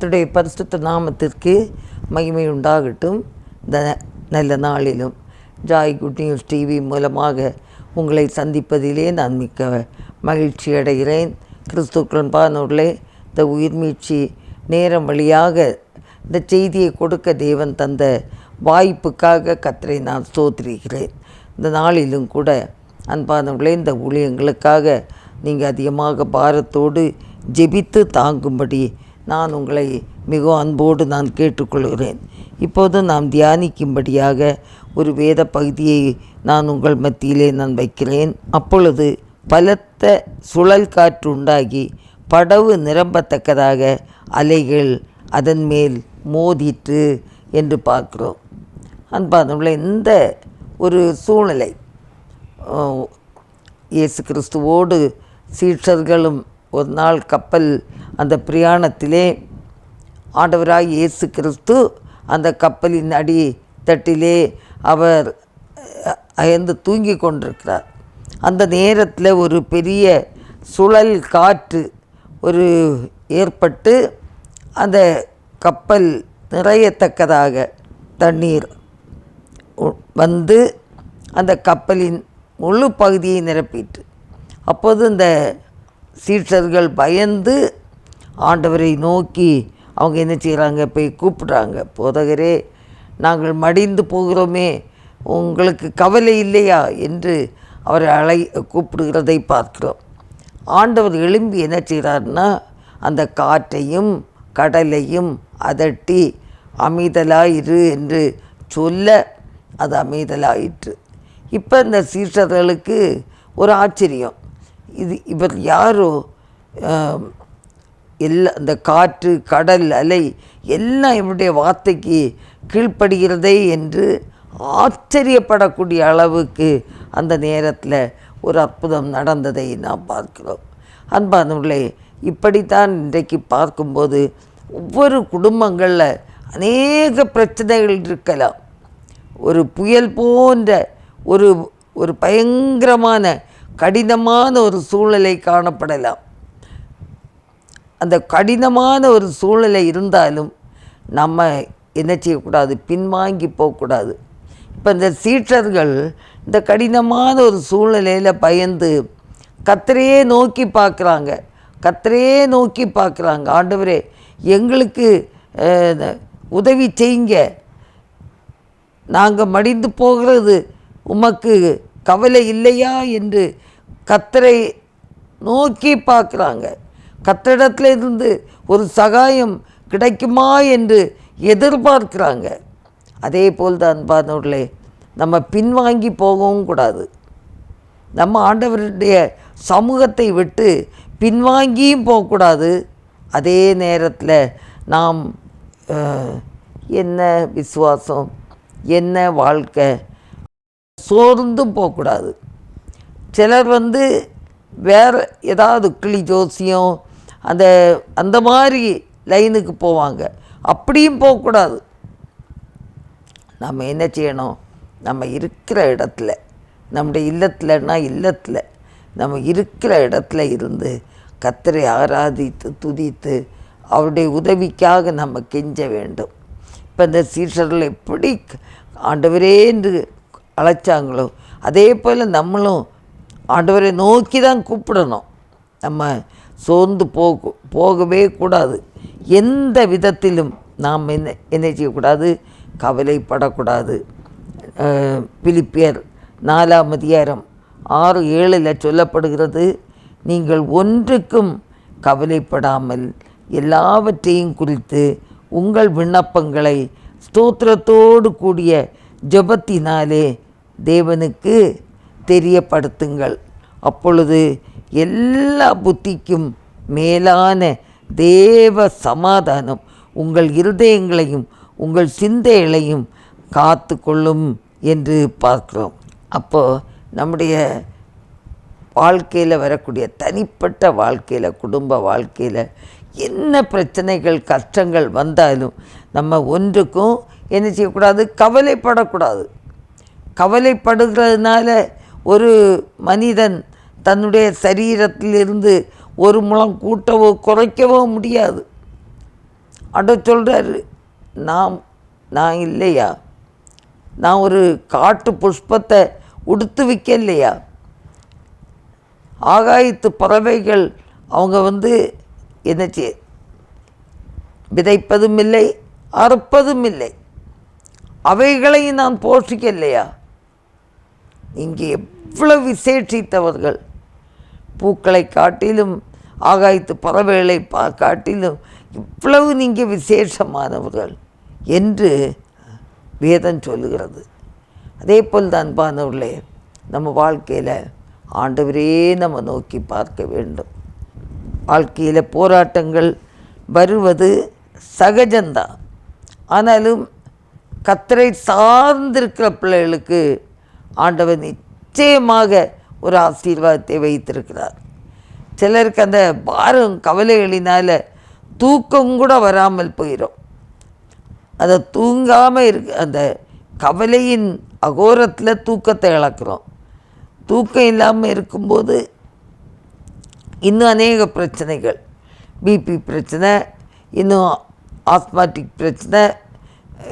கர்த்தருடைய பரிசுத்த நாமத்திற்கு மகிமை உண்டாகட்டும். இந்த நல்ல நாளிலும் ஜாய் குட் நியூஸ் டிவி மூலமாக உங்களை சந்திப்பதிலே நான் மிக்க மகிழ்ச்சி அடைகிறேன். கிறிஸ்துக்கள் பானூரிலே இந்த உயிர்மீழ்ச்சி நேரம் வழியாக இந்த செய்தியை கொடுக்க தேவன் தந்த வாய்ப்புக்காக கத்தரை நான் ஸ்தோத்திரிக்கிறேன். இந்த நாளிலும் கூட அன்பானவர்களே இந்த ஊழியங்களுக்காக நீங்கள் அதிகமாக பாரத்தோடு ஜெபித்து தாங்கும்படி நான் உங்களை மிகவும் அன்போடு நான் கேட்டுக்கொள்கிறேன். இப்போது நாம் தியானிக்கும்படியாக ஒரு வேத பகுதியை நான் உங்கள் மத்தியிலே நான் வைக்கிறேன். அப்பொழுது பலத்த சுழல் காற்று உண்டாகி படவு நிரம்பத்தக்கதாக அலைகள் அதன் மேல் மோதிற்று என்று பார்க்கிறோம். அன்பானவர்களே இந்த ஒரு சூழ்நிலை இயேசு கிறிஸ்துவோடு சீஷர்களும் ஒரு நாள் கப்பல் அந்த பிரயாணத்திலே ஆண்டவராய் இயேசு கிறிஸ்து அந்த கப்பலின் அடி தட்டிலே அவர் அயந்து அயர்ந்து தூங்கி கொண்டிருக்கிறார். அந்த நேரத்தில் ஒரு பெரிய சுழல் காற்று ஒரு ஏற்பட்டு அந்த கப்பல் நிறையத்தக்கதாக தண்ணீர் உ- வந்து அந்த கப்பலின் முழு பகுதியை நிரப்பிட்டு அப்போது இந்த சீஷர்கள் பயந்து ஆண்டவரை நோக்கி அவங்க என்ன செய்கிறாங்க போய் கூப்பிடுறாங்க. போதகரே நாங்கள் மடிந்து போகிறோமே உங்களுக்கு கவலை இல்லையா? என்று அவரை அழை கூப்பிடுகிறதை பார்க்கிறோம். ஆண்டவர் எழும்பி என்ன செய்கிறார்னா அந்த காற்றையும் கடலையும் அதட்டி அமைதலாயிரு என்று சொல்ல அது அமைதலாயிற்று. இப்போ இந்த சீஷர்களுக்கு ஒரு ஆச்சரியம். இது இவர் யாரோ? எல்லா இந்த காற்று கடல் அலை எல்லாம் இவருடைய வார்த்தைக்கு கீழ்ப்படுகிறதே என்று ஆச்சரியப்படக்கூடிய அளவுக்கு அந்த நேரத்தில் ஒரு அற்புதம் நடந்ததை நாம் பார்க்கிறோம். அன்பானவர்களே இப்படித்தான் இன்றைக்கு பார்க்கும்போது ஒவ்வொரு குடும்பங்களில் அநேக பிரச்சனைகள் இருக்கலாம். ஒரு புயல் போன்ற ஒரு ஒரு பயங்கரமான கடினமான ஒரு சூழ்நிலை காணப்படலாம். அந்த கடினமான ஒரு சூழ்நிலை இருந்தாலும் நம்ம என்ன செய்யக்கூடாது? பின்வாங்கி போகக்கூடாது. இப்போ இந்த சீற்றர்கள் இந்த கடினமான ஒரு சூழ்நிலையில் பயந்து கத்தரையே நோக்கி பார்க்குறாங்க. கத்தரையே நோக்கி பார்க்குறாங்க. ஆண்டவரே எங்களுக்கு உதவி செய்யுங்க. நாங்கள் மடிந்து போகிறது உமக்கு கவலை இல்லையா? என்று கத்தரை நோக்கி பார்க்குறாங்க. கத்தரிடத்துல ஒரு சகாயம் கிடைக்குமா என்று எதிர்பார்க்குறாங்க. அதே போல் தான் பானவர்களே நம்ம பின்வாங்கி போகவும் கூடாது. நம்ம ஆண்டவருடைய சமூகத்தை விட்டு பின்வாங்கியும் போகக்கூடாது. அதே நேரத்தில் நாம் என்ன விசுவாசம் என்ன வாழ்க்கை சோர்ந்தும் போகக்கூடாது. சிலர் வந்து வேறு ஏதாவது கிளி ஜோசியம் அந்த அந்த மாதிரி லைனுக்கு போவாங்க. அப்படியும் போகக்கூடாது. நம்ம என்ன செய்யணும்? நம்ம இருக்கிற இடத்துல நம்முடைய இல்லத்தில்னா இல்லத்தில் நம்ம இருக்கிற இடத்துல இருந்து கத்தரை ஆராதித்து துதித்து அவருடைய உதவிக்காக நம்ம கெஞ்ச வேண்டும். இப்போ இந்த சீஷர்கள் எப்படி ஆண்டவரே என்று அழைச்சாங்களோ அதே போல் நம்மளும் ஆண்டவரை நோக்கி தான் கூப்பிடணும். நம்ம சோர்ந்து போக போகவே கூடாது. எந்த விதத்திலும் நாம் என்ன என்ன செய்யக்கூடாது? கவலைப்படக்கூடாது. பிலிப்பியர் நாலாம் அதிகாரம் ஆறு ஏழில் சொல்லப்படுகிறது நீங்கள் ஒன்றுக்கும் கவலைப்படாமல் எல்லாவற்றையும் குறித்து உங்கள் விண்ணப்பங்களை ஸ்தோத்திரத்தோடு கூடிய ஜெபத்தினாலே தேவனுக்கு தெரியப்படுத்துங்கள். அப்பொழுது எல்லா புத்திக்கும் மேலான தேவ சமாதானம். உங்கள் இருதயங்களையும் உங்கள் சிந்தைகளையும் காத்து கொள்ளும் என்று பார்க்கிறோம். அப்போது நம்முடைய வாழ்க்கையில் வரக்கூடிய தனிப்பட்ட வாழ்க்கையில் குடும்ப வாழ்க்கையில் என்ன பிரச்சனைகள் கஷ்டங்கள் வந்தாலும் நம்ம ஒன்றுக்கும் என்ன செய்யக்கூடாது? கவலைப்படக்கூடாது. கவலைப்படுகிறதுனால ஒரு மனிதன் தன்னுடைய சரீரத்திலிருந்து ஒரு முழம் கூட்டவோ குறைக்கவோ முடியாது. அட சொல்கிறாரு நாம் நான் இல்லையா? நான் ஒரு காட்டு புஷ்பத்தை உடுத்து வைக்கலையா ஆகாயத்து பறவைகள் அவங்க வந்து என்ன செய்ய விதைப்பதும் இல்லை அறுப்பதும் இல்லை அவைகளையும் நான் போஷிக்கலையா? இங்கே எவ்வளவு விசேஷித்தவர்கள். பூக்களை காட்டிலும் ஆகாயத்து பறவைகளை பா காட்டிலும் இவ்வளவு நீங்கள் விசேஷமானவர்கள் என்று வேதம் சொல்லுகிறது. அதே போல் தான் பானவர்களே நம்ம வாழ்க்கையில் ஆண்டவரே நம்ம நோக்கி பார்க்க வேண்டும். வாழ்க்கையில் போராட்டங்கள் வருவது சகஜந்தான் ஆனாலும் கத்தரை சார்ந்திருக்கிற பிள்ளைகளுக்கு ஆண்டவர் நிச்சயமாக ஒரு ஆசீர்வாதத்தை வைத்திருக்கிறார். சிலருக்கு அந்த பாரம் கவலைகளினால் தூக்கம் கூட வராமல் போயிடும் அதை தூங்காமல் இருக்கு அந்த கவலையின் அகோரத்தில் தூக்கத்தை இழக்கிறோம். தூக்கம் இல்லாமல் இருக்கும்போது இன்னும் அநேக பிரச்சனைகள். பிபி பிரச்சனை இன்னும் ஆஸ்மாட்டிக் பிரச்சனை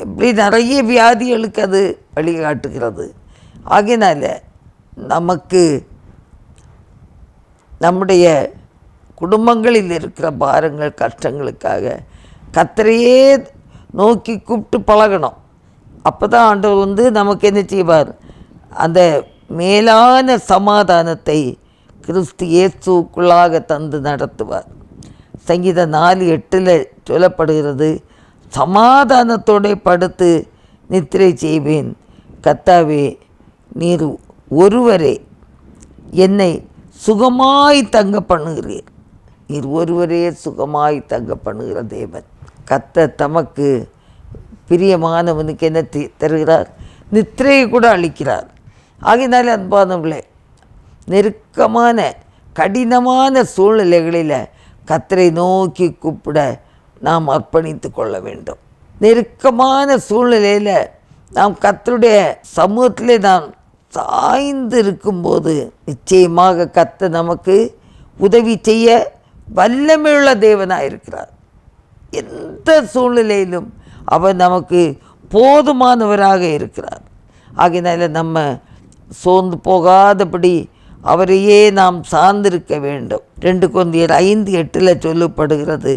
இப்படி நிறைய வியாதிகளுக்கு அது வழிகாட்டுகிறது. ஆகினால நமக்கு நம்முடைய குடும்பங்களில் இருக்கிற பாரங்கள் கஷ்டங்களுக்காக கத்தரையே நோக்கி கூப்பிட்டு பழகணும். அப்போ தான் ஆண்டவர் வந்து நமக்கு என்ன செய்வார்? அந்த மேலான சமாதானத்தை கிறிஸ்து இயேசுக்குள்ளாக தந்து நடத்துவார். சங்கீதம் நாலு எட்டில் சொல்லப்படுகிறது சமாதானத்தோட படுத்து நித்திரை செய்வேன். கத்தாவே நீர் ஒருவரே என்னை சுகமாய் தங்க பண்ணுகிறீர். நீர் ஒருவரே சுகமாய் தங்க பண்ணுகிற தேவன். கத்த தமக்கு பிரியமானவனுக்கு என்ன தி- தருகிறார்? நித்திரையை கூட அளிக்கிறார். ஆகினாலே அன்பானவர்களே நெருக்கமான கடினமான சூழ்நிலைகளில் கத்தரை நோக்கி கூப்பிட நாம் அர்ப்பணித்து கொள்ள வேண்டும். நெருக்கமான சூழ்நிலையில் நாம் கத்தருடைய சமூகத்திலே நாம் சாய்ந்து இருக்கும்போது நிச்சயமாக கத்த நமக்கு உதவி செய்ய வல்லமையுள்ள தேவனாக இருக்கிறார் எந்த சூழ்நிலையிலும் அவர் நமக்கு போதுமானவராக இருக்கிறார். ஆகினால நம்ம சோர்ந்து போகாதபடி அவரையே நாம் சார்ந்திருக்க வேண்டும். ரெண்டு கொந்தியர் ஐந்து எட்டில் சொல்லப்படுகிறது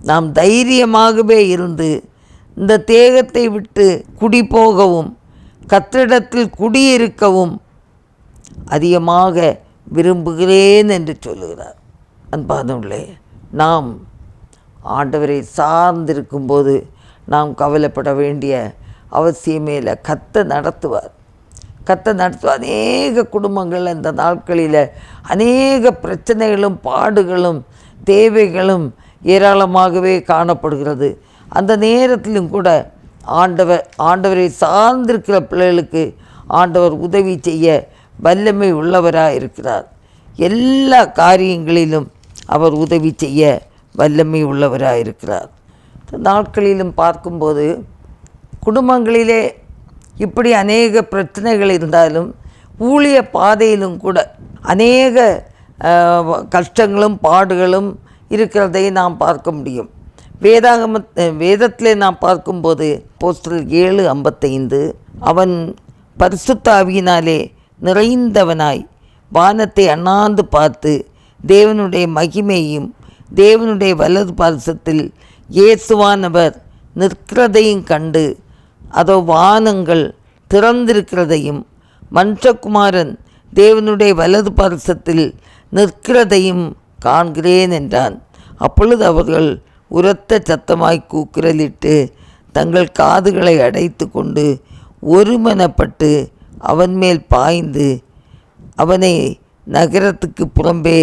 நாம் தைரியமாகவே இருந்து இந்த தேகத்தை விட்டு குடி போகவும் கத்திடத்தில் குடியிருக்கவும் அதிகமாக விரும்புகிறேன் என்று சொல்லுகிறார். அன்பானவர்களே நாம் ஆண்டவரை சார்ந்திருக்கும்போது நாம் கவலைப்பட வேண்டிய அவசியமே இல்லை. கத்த நடத்துவார். கத்த நடத்துவார். அநேக குடும்பங்கள் இந்த நாட்களில் அநேக பிரச்சனைகளும் பாடுகளும் தேவைகளும் ஏராளமாகவே காணப்படுகிறது. அந்த நேரத்திலும் கூட ஆண்டவர் ஆண்டவரை சார்ந்திருக்கிற பிள்ளைகளுக்கு ஆண்டவர் உதவி செய்ய வல்லமை உள்ளவராக இருக்கிறார். எல்லா காரியங்களிலும் அவர் உதவி செய்ய வல்லமை உள்ளவராக இருக்கிறார். நாட்களிலும் பார்க்கும்போது குடும்பங்களிலே இப்படி அநேக பிரச்சனைகள் இருந்தாலும் ஊழிய பாதையிலும் கூட அநேக கஷ்டங்களும் பாடுகளும் இருக்கிறதை நாம் பார்க்க முடியும். வேதாகம வேதத்திலே நாம் பார்க்கும்போது போஸ்டல் ஏழு ஐம்பத்தைந்து அவன் பரிசுத்தாவியினாலே நிறைந்தவனாய் வானத்தை அண்ணாந்து பார்த்து தேவனுடைய மகிமையும் தேவனுடைய வலது பாரசத்தில் இயேசுவானவர் நிற்கிறதையும் கண்டு அதோ வானங்கள் திறந்திருக்கிறதையும் மன்றகுமாரன் தேவனுடைய வலது பாரசத்தில் நிற்கிறதையும் காண்கிறேன் என்றான். அப்பொழுது அவர்கள் உரத்த சத்தமாய் கூக்குரலிட்டு தங்கள் காதுகளை அடைத்து கொண்டு ஒருமனப்பட்டு அவன் மேல் பாய்ந்து அவனை நகரத்துக்கு புறம்பே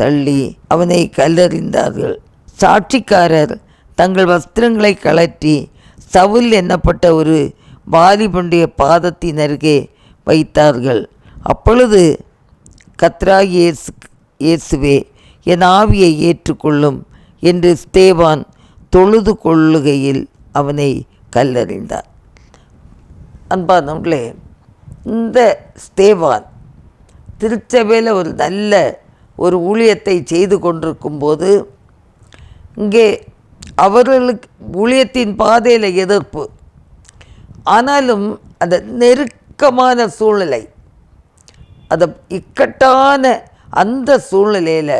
தள்ளி அவனை கல்லறிந்தார்கள். சாட்சிக்காரர் தங்கள் வஸ்திரங்களை கழற்றி சவுல் எண்ணப்பட்ட ஒரு வாலிபனுடைய பாதத்தின் அருகே வைத்தார்கள். அப்பொழுது கத்ரா இயேசு இயேசுவே என் ஆவியை ஏற்றுக்கொள்ளும். என்று ஸ்தேவான் தொழுது கொள்ளுகையில் அவனை கல்லறிந்தார். அன்பானவர்களே இந்த ஸ்தேவான் திருச்சபையில் ஒரு நல்ல ஒரு ஊழியத்தை செய்து கொண்டிருக்கும்போது இங்கே அவர்களுக்கு ஊழியத்தின் பாதையில் எதிர்ப்பு. ஆனாலும் அந்த நெருக்கமான சூழ்நிலை அந்த இக்கட்டான அந்த சூழ்நிலையில்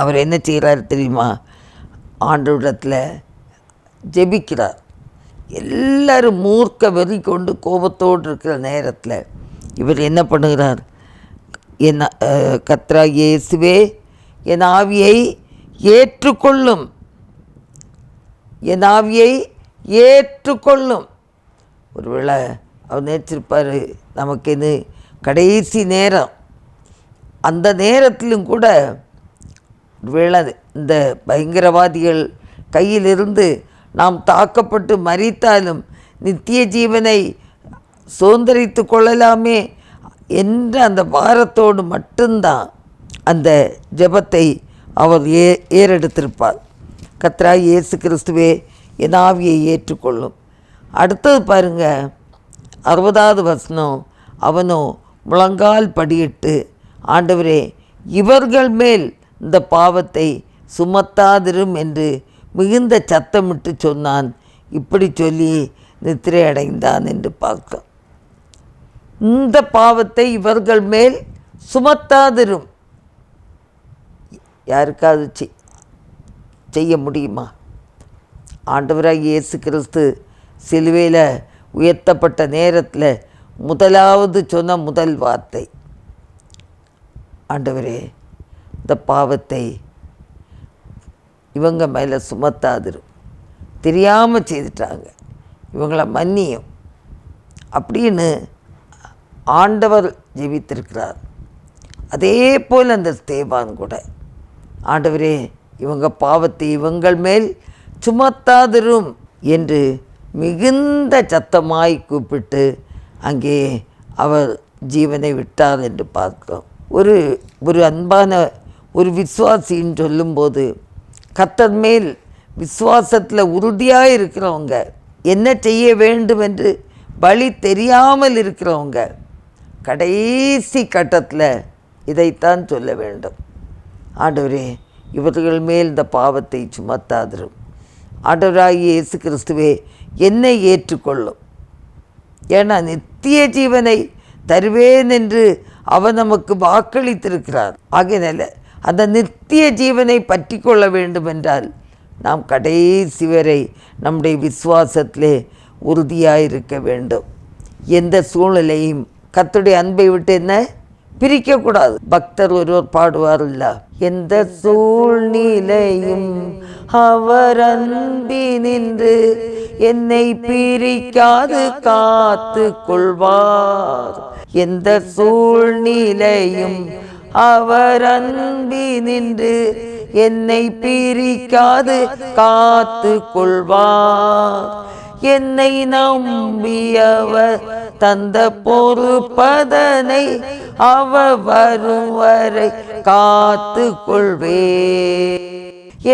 அவர் என்ன செய்கிறார் தெரியுமா? ஆண்டவரிடத்தில் ஜெபிக்கிறார். எல்லாரும் மூர்க்க வெறி கொண்டு கோபத்தோடு இருக்கிற நேரத்தில் இவர் என்ன பண்ணுகிறார்? என் கத்ரா இயேசுவே என் ஆவியை ஏற்றுக்கொள்ளும். என் ஆவியை ஏற்றுக்கொள்ளும். ஒருவேளை அவர் நினச்சிருப்பார் நமக்கு இது கடைசி நேரம். அந்த நேரத்திலும் கூட விழ இந்த பயங்கரவாதிகள் கையிலிருந்து நாம் தாக்கப்பட்டு மறித்தாலும் நித்திய ஜீவனை சுதந்திரித்து கொள்ளலாமே என்ற அந்த பாரத்தோடு மட்டும்தான் அந்த ஜெபத்தை அவர் ஏ ஏறெடுத்திருப்பார். கத்ரா இயேசு கிறிஸ்துவே என் ஆவியை ஏற்றுக்கொள்ளும். அடுத்தது பாருங்க அறுபதாவது வசனம் அவனோ முழங்கால் படியிட்டு ஆண்டவரே இவர்கள் மேல் இந்த பாவத்தை சுமத்தாதிரும் என்று மிகுந்த சத்தமிட்டு சொன்னான். இப்படி சொல்லி நித்திரை அடைந்தான் என்று பார்க்கிறோம் இந்த பாவத்தை இவர்கள் மேல் சுமத்தாதிரும். யாருக்காவது செய்- செய்ய முடியுமா? ஆண்டவராக இயேசு கிறிஸ்து சிலுவையில் உயர்த்தப்பட்ட நேரத்தில் முதலாவது சொன்ன முதல் வார்த்தை. ஆண்டவரே இந்த பாவத்தை இவங்க மேலே சுமத்தாதிரும் தெரியாமல் செய்துட்டாங்க. இவங்கள மன்னியும். அப்படின்னு ஆண்டவர் ஜெபித்திருக்கிறார். அதே போல் அந்த ஸ்தேவான் கூட. ஆண்டவரே இவங்க பாவத்தை இவங்கள் மேல் சுமத்தாதிரும் என்று மிகுந்த சத்தமாய் கூப்பிட்டு அங்கே அவர் ஜீவனை விட்டார் என்று பார்க்கிறோம். ஒரு ஒரு அன்பான ஒரு விசுவாசின்னு சொல்லும்போது கத்தர் மேல் விசுவாசத்தில் உறுதியாக இருக்கிறவங்க என்ன செய்ய வேண்டும் என்று வழி தெரியாமல் இருக்கிறவங்க கடைசி கட்டத்தில் இதைத்தான் சொல்ல வேண்டும். ஆண்டவரே இவர்கள் மேல் இந்த பாவத்தை சுமத்தாதிரும். ஆண்டவராகிய இயேசு கிறிஸ்துவே என்னை ஏற்றுக்கொள்ளும். ஏன்னா நித்திய ஜீவனை தருவேன் என்று அவர் நமக்கு வாக்களித்திருக்கிறார். ஆகையினால அந்த நித்திய ஜீவனை பற்றி கொள்ள வேண்டுமென்றால் நாம் கடைசி வரை நம்முடைய விசுவாசத்திலே உறுதியாக இருக்க வேண்டும். எந்த சூழ்நிலையும் கத்துடைய அன்பை விட்டு என்ன? பிரிக்கக்கூடாது. பக்தர் ஒருவர் பாடுவார்ல எந்த சூழ்நிலையும் அவர் அன்பினின்று என்னை பிரிக்காது காத்து கொள்வார். எந்த சூழ்நிலையும் அவர் அன்பினின்று என்னை பிரிக்காது காத்து கொள்வார். என்னை நம்பியவர் தந்த பொறுப்பதனை அவ வரும் வரை காத்து கொள்வே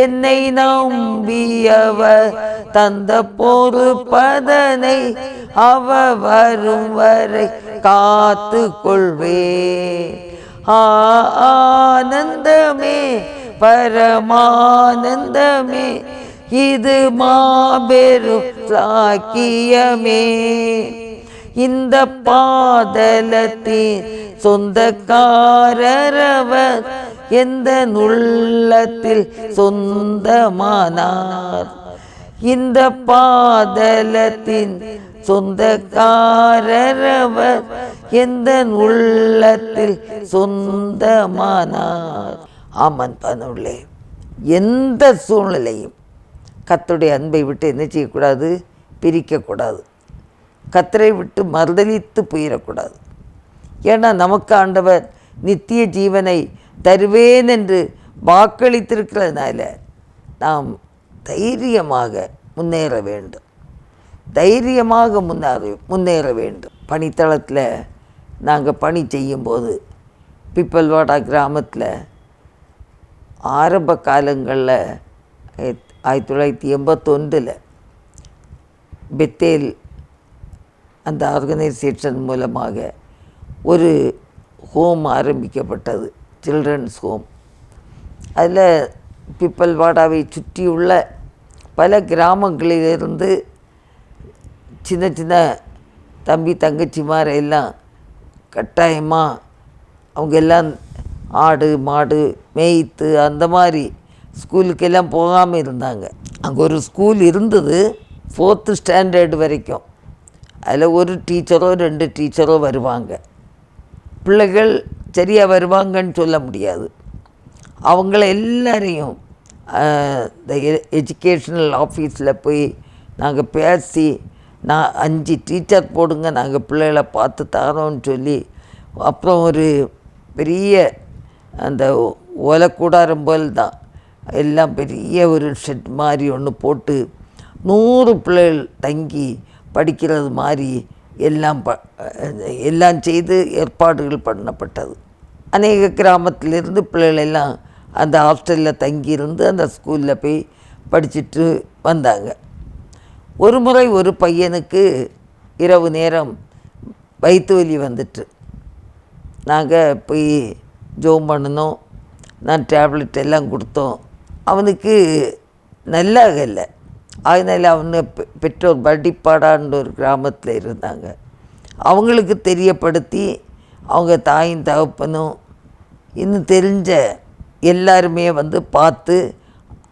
என்னை நம்பியவர் தந்த பொறுப்பதனை அவ வரும் வரை காத்து கொள்வே ஆனந்தமே பரமானந்தமே இது மாபெரும் சாக்கியமே. இந்த பாதலத்தின் சொந்தக்காரரவர் எந்த நுள்ளத்தில் சொந்தமானார்? இந்த பாதலத்தின் சொந்தக்காரரவர் எந்த உள்ளத்தில் சொந்தமானார்? ஆமன் பனுள்ளே. எந்த சூழ்நிலையும் கத்துடைய அன்பை விட்டு என்ன செய்யக்கூடாது? பிரிக்கக்கூடாது. கத்தரை விட்டு மறுதலித்து போயிடக்கூடாது. ஏன்னா நமக்கு ஆண்டவர் நித்திய ஜீவனை தருவேன் என்று வாக்களித்திருக்கிறதுனால நாம் தைரியமாக முன்னேற வேண்டும். தைரியமாக முன்னேற முன்னேற வேண்டும். பணித்தளத்தில் நாங்கள் பணி செய்யும்போது பிப்பல்வாடா கிராமத்தில் ஆரம்ப காலங்களில் ஆயிரத்தி தொள்ளாயிரத்தி எண்பத்தொன்றில் பெத்தேல் அந்த ஆர்கனைசேஷன் மூலமாக ஒரு ஹோம் ஆரம்பிக்கப்பட்டது சில்ட்ரன்ஸ் ஹோம். அதில் பிப்பல்வாடாவை சுற்றியுள்ள பல கிராமங்களிலிருந்து சின்ன சின்ன தம்பி தங்கச்சிமார் எல்லாம் கட்டாயமாக அவங்க எல்லாம் ஆடு மாடு மேய்த்து அந்த மாதிரி ஸ்கூலுக்கெல்லாம் போகாமல் இருந்தாங்க. அங்கே ஒரு ஸ்கூல் இருந்தது ஃபோர்த்து ஸ்டாண்டர்டு வரைக்கும். அதில் ஒரு டீச்சரோ ரெண்டு டீச்சரோ வருவாங்க. பிள்ளைகள் சரியாக வருவாங்கன்னு சொல்ல முடியாது. அவங்கள எல்லாரையும் இந்த எஜுகேஷ்னல் ஆஃபீஸில் போய் நாங்கள் பேசி நான் அஞ்சு டீச்சர் போடுங்க நாங்கள் பிள்ளைகளை பார்த்து தரோன்னு சொல்லி அப்புறம் ஒரு பெரிய அந்த ஓலைக்கூடாரம் போல் தான் எல்லாம் பெரிய ஒரு ஷெட் மாதிரி ஒன்று போட்டு நூறு பிள்ளைகள் தங்கி படிக்கிறது மாதிரி எல்லாம் ப எல்லாம் செய்து ஏற்பாடுகள் பண்ணப்பட்டது. அநேக கிராமத்திலிருந்து பிள்ளைகள் எல்லாம் அந்த ஹாஸ்டலில் தங்கியிருந்து அந்த ஸ்கூலில் போய் படிச்சுட்டு வந்தாங்க. ஒரு முறை ஒரு பையனுக்கு இரவு நேரம் வயிற்று வலி வந்துட்டு. நாங்கள் போய் ஜோம் பண்ணினோம். நான் டேப்லெட் எல்லாம் கொடுத்தோம். அவனுக்கு நல்லா இல்லை. அதனால் அவனை பெ- பெற்றோர் பட்டிப்பாடான்ற ஒரு கிராமத்தில் இருந்தாங்க. அவங்களுக்கு தெரியப்படுத்தி அவங்க தாயும் தகப்பனும் இன்னும் தெரிஞ்ச எல்லாருமே வந்து பார்த்து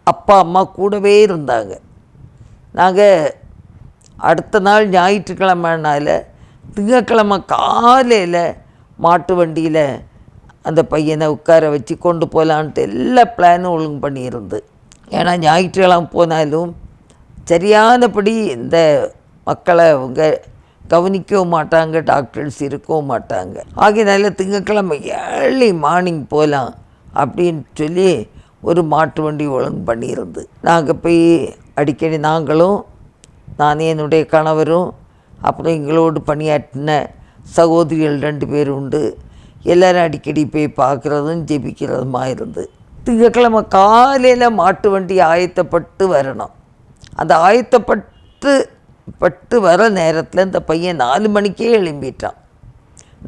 அப்பா அம்மா கூடவே இருந்தாங்க. நாங்கள் அடுத்த நாள் ஞாயிற்றுக்கிழமைனால திங்கக்கிழமை காலையில் மாட்டு வண்டியில் அந்த பையனை உட்கார வச்சு கொண்டு போகலான்ட்டு எல்லா பிளானும் ஒழுங்கு பண்ணியிருந்து. ஏன்னா ஞாயிற்றுக்கிழமை போனாலும் சரியானபடி இந்த மக்களை அவங்க கவனிக்கவும் மாட்டாங்க டாக்டர்ஸ் இருக்கவும் மாட்டாங்க. ஆகையினால திங்கக்கிழமை ஏர்லி மார்னிங் போகலாம் அப்படின்னு சொல்லி ஒரு மாட்டு வண்டி ஒழுங்கு பண்ணியிருந்து. நாங்கள் போய் அடிக்கடி நாங்களும் நான் என்னுடைய கணவரும் அப்புறம் எங்களோடு பணியாற்றின சகோதரிகள் ரெண்டு பேர் உண்டு. எல்லோரும் அடிக்கடி போய் பார்க்குறதும் ஜெபிக்கிறதுமா இருந்து. திங்கக்கிழமை காலையில் மாட்டு வண்டி ஆயத்தப்பட்டு வரணும். அந்த ஆயத்தப்பட்டு பட்டு வர நேரத்தில் இந்த பையன் நாலு மணிக்கே எழும்பிட்டான்.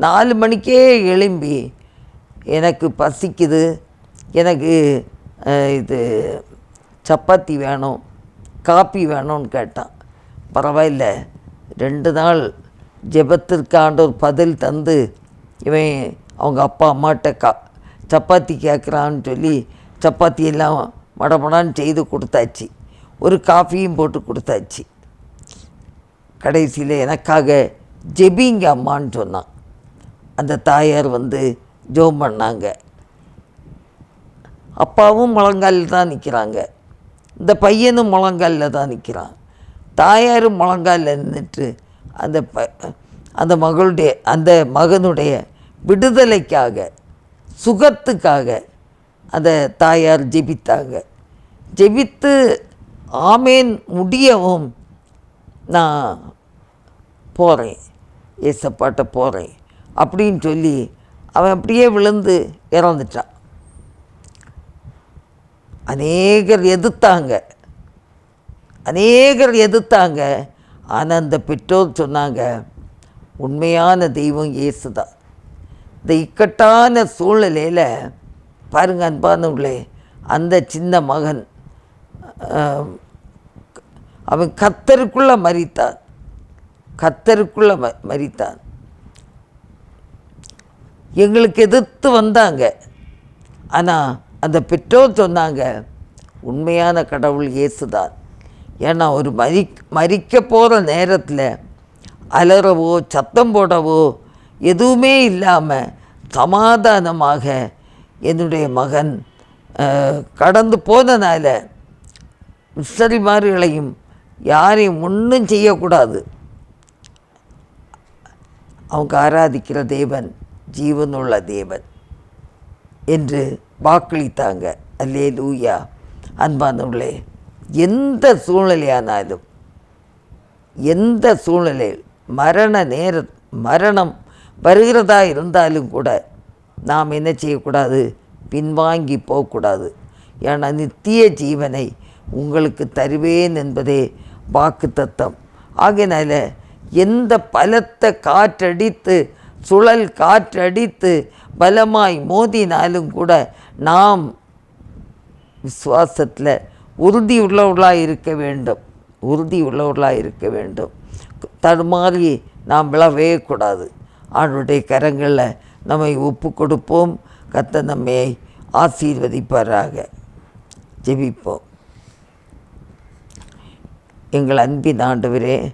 நாலு மணிக்கே எழும்பி எனக்கு பசிக்குது எனக்கு இது சப்பாத்தி வேணும் காப்பி வேணும்னு கேட்டான். பரவாயில்ல ரெண்டு நாள் ஜெபத்திற்காண்ட ஒரு பதில் தந்து இவன் அவங்க அப்பா அம்மாட்ட கா சப்பாத்தி கேட்குறான்னு சொல்லி சப்பாத்தி எல்லாம் மடமடான்னு செய்து கொடுத்தாச்சு. ஒரு காஃபியும் போட்டு கொடுத்தாச்சு. கடைசியில் எனக்காக ஜெபிங்க அம்மான்னு சொன்னான். அந்த தாயார் வந்து ஜோம் பண்ணாங்க. அப்பாவும் முழங்காலில் தான் நிற்கிறாங்க. இந்த பையனும் முழங்காலில் தான் நிற்கிறான். தாயாரும் முழங்காலில் நின்றுட்டு அந்த ப அந்த மகளுடைய அந்த மகனுடைய விடுதலைக்காக சுகத்துக்காக அந்த தாயார் ஜெபித்தாங்க. ஜெபித்து ஆமேன் முடியவும் நான் போகிறேன் ஏசப்பாட்ட போகிறேன் அப்படின்னு சொல்லி அவன் அப்படியே விழுந்து இறந்துட்டான். அநேகர் எதிர்த்தாங்க. அநேகர் எதிர்த்தாங்க. ஆனால் அந்த பெற்றோர் சொன்னாங்க உண்மையான தெய்வம் இயேசு தான் இந்த இக்கட்டான சூழ்நிலையில் பாருங்க அன்பானவர்களே அந்த சின்ன மகன் அவன் கத்தருக்குள்ள மறித்தான் கத்தருக்குள்ள ம மரித்தான். எங்களுக்கு எதிர்த்து வந்தாங்க. ஆனால் அந்த பெற்றோர் சொன்னாங்க உண்மையான கடவுள் இயேசுதான். ஏன்னா ஒரு மரி மறிக்க போகிற நேரத்தில் அலறவோ சத்தம் போடவோ எதுவுமே இல்லாமல் சமாதானமாக என்னுடைய மகன் கடந்து போனதால் மிஸ்டரிமார்களையும் யாரையும் ஒன்றும் செய்யக்கூடாது. அவங்க ஆராதிக்கிற தேவன் ஜீவனுள்ள தேவன். என்று வாக்களித்தாங்க. அல்லே லூயா அன்பானவர்களே எந்த சூழ்நிலையானாலும் எந்த சூழ்நிலையில் மரண நேர மரணம் வருகிறதா இருந்தாலும் கூட நாம் என்ன செய்யக்கூடாது? பின்வாங்கி போகக்கூடாது. ஏன்னா நித்திய ஜீவனை உங்களுக்கு தருவேன் என்பதே வாக்கு தத்தம் ஆகையினால எந்த பலத்த காற்றடித்து சுழல் காற்றடித்து பலமாய் மோதினாலும் கூட நாம் விசுவாசத்தில் உறுதி உள்ளவர்களாக இருக்க வேண்டும். உறுதி உள்ளவர்களாக இருக்க வேண்டும். தடுமாறி நாம் விழவே கூடாது. ஆண்டுடைய கரங்களில் நம்மை ஒப்பு கொடுப்போம். கத்த நம்மை ஆசீர்வதிப்பாராக. ஜெபிப்போம். எங்கள் அன்பின் ஆண்டவரே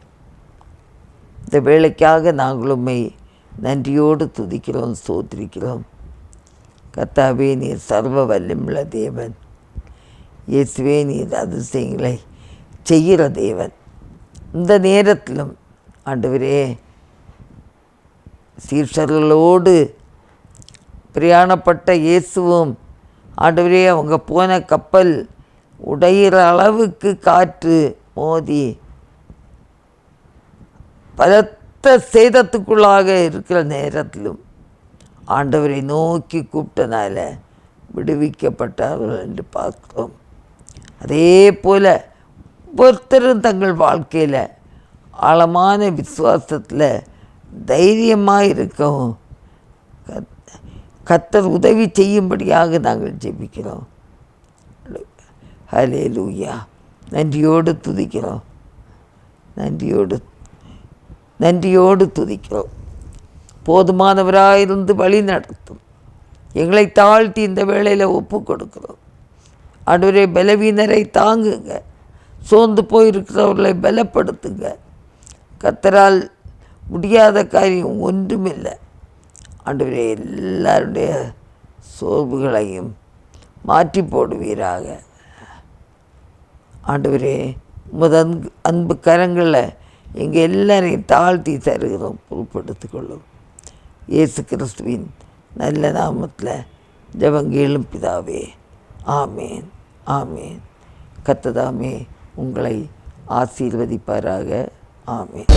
இந்த வேலைக்காக நாங்கள் உண்மை நன்றியோடு துதிக்கிறோம் ஸ்தோத்திரிக்கிறோம். கத்தாவே நீர் சர்வ வல்லமுள்ள தேவன். இயேசுவே நீர் அதிசயங்களை செய்கிற தேவன். இந்த நேரத்திலும் ஆண்டவரே சீர்ஷர்களோடு பிரயாணப்பட்ட இயேசுவும் ஆண்டவரே அவங்க போன கப்பல் உடையிற அளவுக்கு காற்று மோதி பலத்த சேதத்துக்குள்ளாக இருக்கிற நேரத்திலும் ஆண்டவரை நோக்கி கூப்பிட்டனால விடுவிக்கப்பட்டார்கள் என்று பார்க்கிறோம் அதே போல் ஒருத்தரும் தங்கள் வாழ்க்கையில் ஆழமான விசுவாசத்தில் தைரியமாக இருக்கவும் கத்தர் உதவி செய்யும்படியாக நாங்கள் ஜெபிக்கிறோம். ஹலே லூயா நன்றியோடு துதிக்கிறோம். நன்றியோடு நன்றியோடு துதிக்கிறோம். போதுமானவராயிருந்து வழி நடத்தும். எங்களை தாழ்த்தி இந்த வேளையில் ஒப்பு கொடுக்கிறோம். ஆண்டவரே பலவீனரை தாங்குங்க. சோர்ந்து போயிருக்கிறவர்களை பலப்படுத்துங்க. கத்தரால் முடியாத காரியம் ஒன்றுமில்லை. ஆண்டவரே எல்லாருடைய சோர்வுகளையும் மாற்றி போடுவீராக. ஆண்டவரே உமது அன்பு கரங்களை எங்கள் எல்லாரையும் தாழ்த்தி தருகிறோம் பொறுப்படுத்திக் கொள்ளும். இயேசு கிறிஸ்துவின் நல்ல நாமத்தில் ஜபங்கேளும் பிதாவே. ஆமேன் ஆமேன். கத்ததாமே உங்களை ஆசீர்வதிப்பாராக. ஆமேன்.